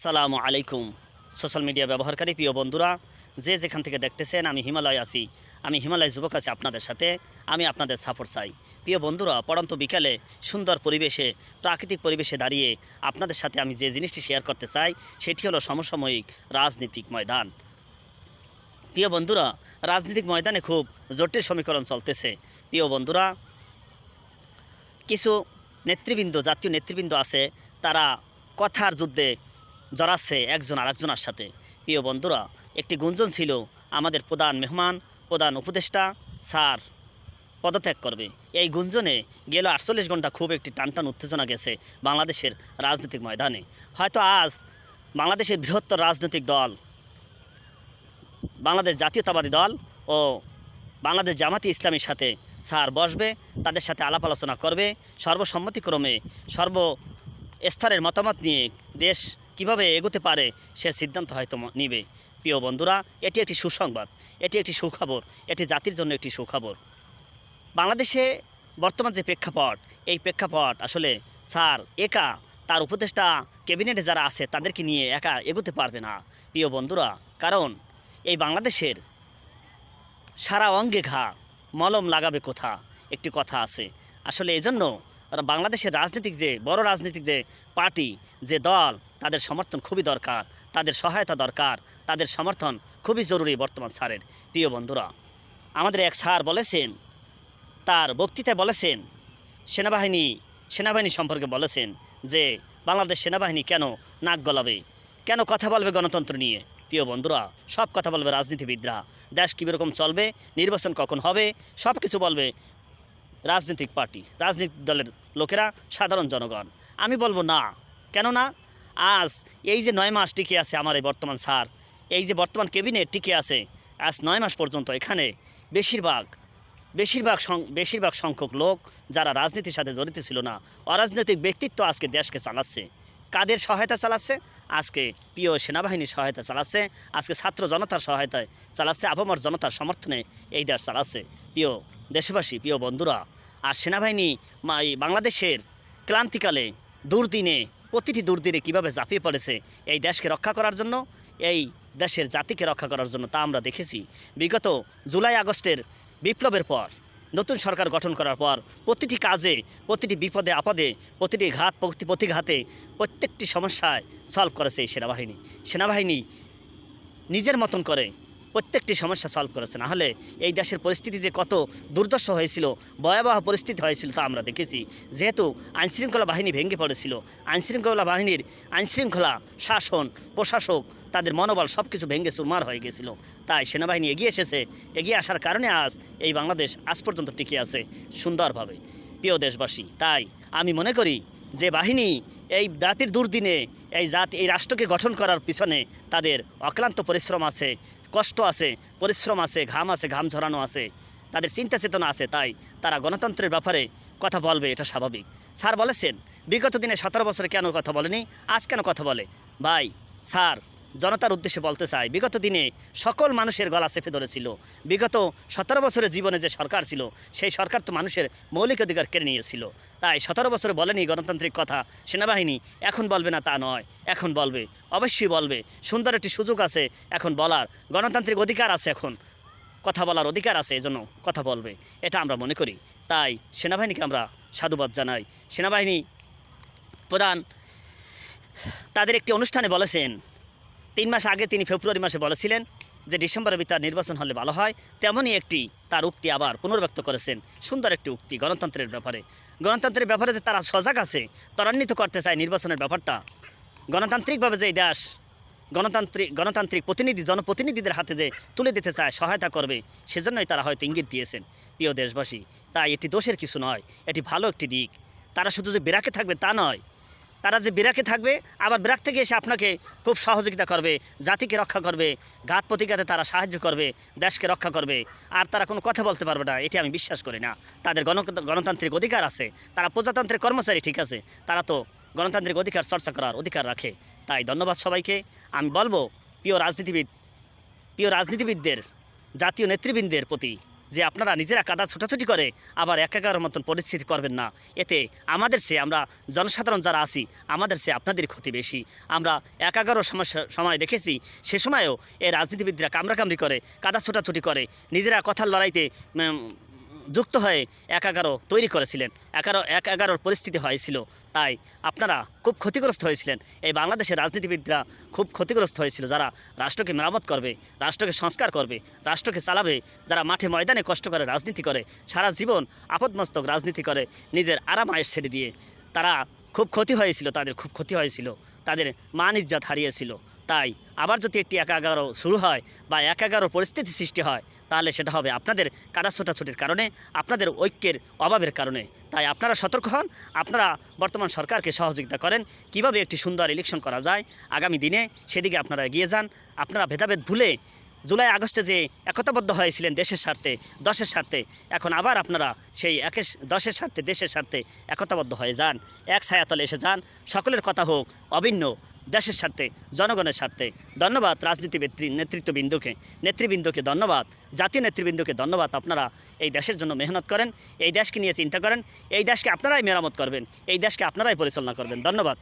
আসসালামু আলাইকুম। Social media ব্যবহারকারী প্রিয় বন্ধুরা, যে যেখান থেকে দেখতেছেন আমি হিমালয় আছি। আমি হিমালয় যুবক আছি আপনাদের সাথে, আমি আপনাদের সাপোর্ট চাই। প্রিয় বন্ধুরা পড়ন্ত বিকালে সুন্দর পরিবেশে, প্রাকৃতিক পরিবেশে দাঁড়িয়ে আপনাদের সাথে আমি যে জিনিসটি শেয়ার করতে চাই, সেটি হলো সমসাময়িক রাজনীতিক ময়দান। প্রিয় বন্ধুরা, রাজনৈতিক ময়দানে খুব জটিল সমীকরণ চলতেছে। প্রিয় বন্ধুরা, কিছু নেতৃবৃন্দ, জাতীয় নেতৃবৃন্দ আছে, তারা কথার যুদ্ধে জড়াচ্ছে একজন আরেকজনের সাথে। প্রিয় বন্ধুরা, একটি গুঞ্জন ছিল আমাদের প্রধান মেহমান, প্রধান উপদেষ্টা স্যার পদত্যাগ করবে। এই গুঞ্জনে গেল আটচল্লিশ ঘণ্টা খুব একটি টানটান উত্তেজনা গেছে বাংলাদেশের রাজনৈতিক ময়দানে। হয়তো আজ বাংলাদেশের বৃহত্তর রাজনৈতিক দল, বাংলাদেশ জাতীয়তাবাদী দল ও বাংলাদেশ জামাতি ইসলামীর সাথে স্যার বসবে, তাদের সাথে আলাপ আলোচনা করবে। সর্বসম্মতিক্রমে সর্ব স্তরের মতামত নিয়ে দেশ কীভাবে এগোতে পারে সে সিদ্ধান্ত হয়তো নিবে। প্রিয় বন্ধুরা, এটি একটি সুসংবাদ। এটি একটি সুখবর। এটি জাতির জন্য একটি সুখবর। বাংলাদেশে বর্তমান যে প্রেক্ষাপট, এই প্রেক্ষাপট আসলে স্যার একা, তার উপদেষ্টা ক্যাবিনেটে যারা আছে, তাদেরকে নিয়ে একা এগোতে পারবে না। প্রিয় বন্ধুরা, কারণ এই বাংলাদেশের সারা অঙ্গে ঘা, মলম লাগাবে কোথা? একটি কথা আছে। আসলে এজন্য বাংলাদেশের রাজনীতিক যে, বড় রাজনীতিক যে পার্টি, যে দল, তাদের সমর্থন খুবই দরকার, তাদের সহায়তা দরকার, তাদের সমর্থন খুবই জরুরি বর্তমান স্যারের প্রিয় বন্ধুরা, আমাদের এক স্যার বলেছেন, তার বক্তৃতায় বলেছেন, সেনাবাহিনী সেনাবাহিনী সম্পর্কে বলেছেন যে, বাংলাদেশ সেনাবাহিনী কেন নাক গলাবে? কেন কথা বলবে গণতন্ত্র নিয়ে? প্রিয় বন্ধুরা, সব কথা বলবে রাজনীতিবিদরা। দেশ কীরকম চলবে, নির্বাচন কখন হবে সব কিছু বলবে রাজনৈতিক পার্টি, রাজনৈতিক দলের লোকেরা, সাধারণ জনগণ। আমি বলব না। কেননা, আজ এই যে নয় মাস টিকে আছে আমার এই বর্তমান স্যার এই যে বর্তমান ক্যাবিনেট টিকে আছে, আজ নয় মাস পর্যন্ত এখানে বেশিরভাগ বেশিরভাগ বেশিরভাগ সংখ্যক লোক যারা রাজনীতির সাথে জড়িত ছিল না, অরাজনৈতিক ব্যক্তিত্ব আজকে দেশকে চালাচ্ছে। কাদের সহায়তা চালাচ্ছে? আজকে প্রিয় সেনাবাহিনীর সহায়তা চালাচ্ছে, আজকে ছাত্র জনতার সহায়তায় চালাচ্ছে আপামর জনতার সমর্থনে এই দেশ চালাচ্ছে। প্রিয় দেশবাসী, প্রিয় বন্ধুরা, আর সেনাবাহিনী বাংলাদেশের ক্লান্তিকালে, দুর্দিনে, প্রতিটি দুর্দিনে কীভাবে ঝাঁপিয়ে পড়েছে এই দেশকে রক্ষা করার জন্য, এই দেশের জাতিকে রক্ষা করার জন্য তা আমরা দেখেছি। বিগত জুলাই আগস্টের বিপ্লবের পর নতুন সরকার গঠন করার পর প্রতিটি কাজে, প্রতিটি বিপদে, আপদে, প্রতিটি ঘাত, প্রতি প্রতিঘাতে প্রত্যেকটি সমস্যায় সলভ করেছে এই সেনাবাহিনী। সেনাবাহিনী নিজের মতন করে প্রত্যেকটি সমস্যা সলভ করেছে। না হলে এই দেশের পরিস্থিতি যে কত দুর্দর্শ হয়েছিল, ভয়াবহ পরিস্থিতি হয়েছিল তা আমরা দেখেছি। যেহেতু আইনশৃঙ্খলা বাহিনী ভেঙে পড়েছিল, আইনশৃঙ্খলা বাহিনীর আইনশৃঙ্খলা শাসন, প্রশাসক তাদের মনোবল সব কিছু ভেঙে চুরমার হয়ে গেছিল। তাই সেনাবাহিনী এগিয়ে এসেছে। এগিয়ে আসার কারণে আজ এই বাংলাদেশ আজ পর্যন্ত টিকে আছে সুন্দরভাবে। প্রিয় দেশবাসী, তাই আমি মনে করি যে বাহিনী এই জাতির দুর্দিনে, এই জাতি, এই রাষ্ট্রকে গঠন করার পিছনে তাদের অক্লান্ত পরিশ্রম আছে। কষ্ট আছে, পরিশ্রম আছে, ঘাম আছে, ঘাম ঝরানো আছে। তাদের চিন্তা চেতনা আছে, তাই তারা গণতন্ত্রের ব্যাপারে কথা বলবে, এটা স্বাভাবিক। স্যার বলেছেন, বিগত দিনে সতেরো বছরে কেন কথা বলেনি? আজ কেন কথা বলে? ভাই, স্যার জনতার উদ্দেশ্যে বলতে চাই, বিগত দিনে সকল মানুষের গলা চেপে ধরেছিল। বিগত সতেরো বছরের জীবনে যে সরকার ছিল, সেই সরকার তো মানুষের মৌলিক অধিকার কেড়ে নিয়েছিল। তাই সতেরো বছরে বলেনি গণতান্ত্রিক কথা, সেনাবাহিনী এখন বলবে না তা নয়, এখন বলবে, অবশ্যই বলবে। সুন্দর একটি সুযোগ আছে, এখন বলার, গণতান্ত্রিক অধিকার আছে এখন। কথা বলার অধিকার আছে, এজন্য কথা বলবে, এটা আমরা মনে করি। তাই সেনাবাহিনীকে আমরা সাধুবাদ জানাই। সেনাবাহিনী প্রধান, তাদের একটি অনুষ্ঠানে বলেছেন তিন মাস আগে তিনি ফেব্রুয়ারি মাসে বলেছিলেন যে ডিসেম্বরের ভিতর নির্বাচন হলে ভালো হয়। তেমনই একটি তার উক্তি আবার পুনর্ব্যক্ত করেছেন সুন্দর একটি উক্তি গণতন্ত্রের ব্যাপারে। গণতন্ত্রের ব্যাপারে যে তারা সজাগ আছে, ত্বরান্বিত করতে চায় নির্বাচনের ব্যাপারটা। গণতান্ত্রিকভাবে যে দেশ, গণতান্ত্রিক গণতান্ত্রিক প্রতিনিধি, জনপ্রতিনিধিদের হাতে যে তুলে দিতে চায়, সহায়তা করবে, সেজন্যই তারা হয়তো ইঙ্গিত দিয়েছেন। প্রিয় দেশবাসী, তাই এটি দোষের কিছু নয়, এটি ভালো একটি দিক। তারা শুধু যে বিরাকে থাকবে তা নয় তারা যে বিরাকে থাকবে, আবার বিরাক থেকে এসে আপনাকে খুব সহযোগিতা করবে, জাতিকে রক্ষা করবে, ঘাত প্রতিঘাতে তারা সাহায্য করবে, দেশকে রক্ষা করবে। আর তারা কোনো কথা বলতে পারবে না, এটি আমি বিশ্বাস করি না। তাদের গণ গণতান্ত্রিক অধিকার আছে, তারা প্রজাতন্ত্রের কর্মচারী, ঠিক আছে। তারা তো গণতান্ত্রিক অধিকার চর্চা করার অধিকার রাখে। তাই ধন্যবাদ সবাইকে। আমি বলব, প্রিয় রাজনীতিবিদ, প্রিয় রাজনীতিবিদদের, জাতীয় নেতৃবৃন্দের প্রতি যে আপনারা নিজেরা কাদা ছোটাছুটি করে আবার এক এগারোর মতন পরিস্থিতি করবেন না। এতে আমাদের সে আমরা জনসাধারণ যারা আছি, আমাদের সে আপনাদের ক্ষতি বেশি। আমরা এক এগারো সমস্যা, সময় দেখেছি, সে সময়ও এই রাজনীতিবিদরা কামড়াকামড়ি করে, কাদা ছোটাছুটি করে, নিজেরা কথার লড়াইতে যুক্ত হয়ে এক এগারো তৈরি করেছিলেন। এগারো এক এগারোর পরিস্থিতি হয়েছিল। তাই আপনারা খুব ক্ষতিগ্রস্ত হয়েছিলেন। এই বাংলাদেশের রাজনীতিবিদরা খুব ক্ষতিগ্রস্ত হয়েছিল। যারা রাষ্ট্রকে মেরামত করবে, রাষ্ট্রকে সংস্কার করবে, রাষ্ট্রকে চালাবে, যারা মাঠে ময়দানে কষ্ট করে রাজনীতি করে, সারা জীবন আপদমস্তক রাজনীতি করে, নিজের আরাম আয়ের ছেড়ে দিয়ে, তারা খুব ক্ষতি হয়েছিল, তাদের খুব ক্ষতি হয়েছিল, তাদের মান ইজ্জাত হারিয়েছিল। তাই আবার যদি একটি এক এগারো শুরু হয় বা এক এগারো পরিস্থিতি সৃষ্টি হয়, তাহলে সেটা হবে আপনাদের কাদা ছোটাছুটির কারণে, আপনাদের ঐক্যের অভাবের কারণে। তাই আপনারা সতর্ক হন, আপনারা বর্তমান সরকারকে সহযোগিতা করেন, কীভাবে একটি সুন্দর ইলেকশন করা যায়, আগামী দিনে সেদিকে আপনারা এগিয়ে যান। আপনারা ভেদাভেদ ভুলে জুলাই, আগস্টে যে একতাবদ্ধ হয়েছিলেন দেশের স্বার্থে, দশের স্বার্থে, এখন আবার আপনারা সেই একে দশের স্বার্থে, দেশের স্বার্থে একতাবদ্ধ হয়ে যান। এক ছায়াতলে এসে যান, সকলের কথা হোক, অভিন্ন দেশের স্বার্থে, জনগণের স্বার্থে। ধন্যবাদ রাজনীতিবিদ নেতৃত্ববৃন্দকে। নেতৃবৃন্দকে ধন্যবাদ, জাতীয় নেতৃবৃন্দকে ধন্যবাদ আপনারা এই দেশের জন্য মেহনত করেন, এই দেশকে নিয়ে চিন্তা করেন, এই দেশকে আপনারাই মেরামত করবেন, এই দেশকে আপনারাই পরিচালনা করবেন। ধন্যবাদ।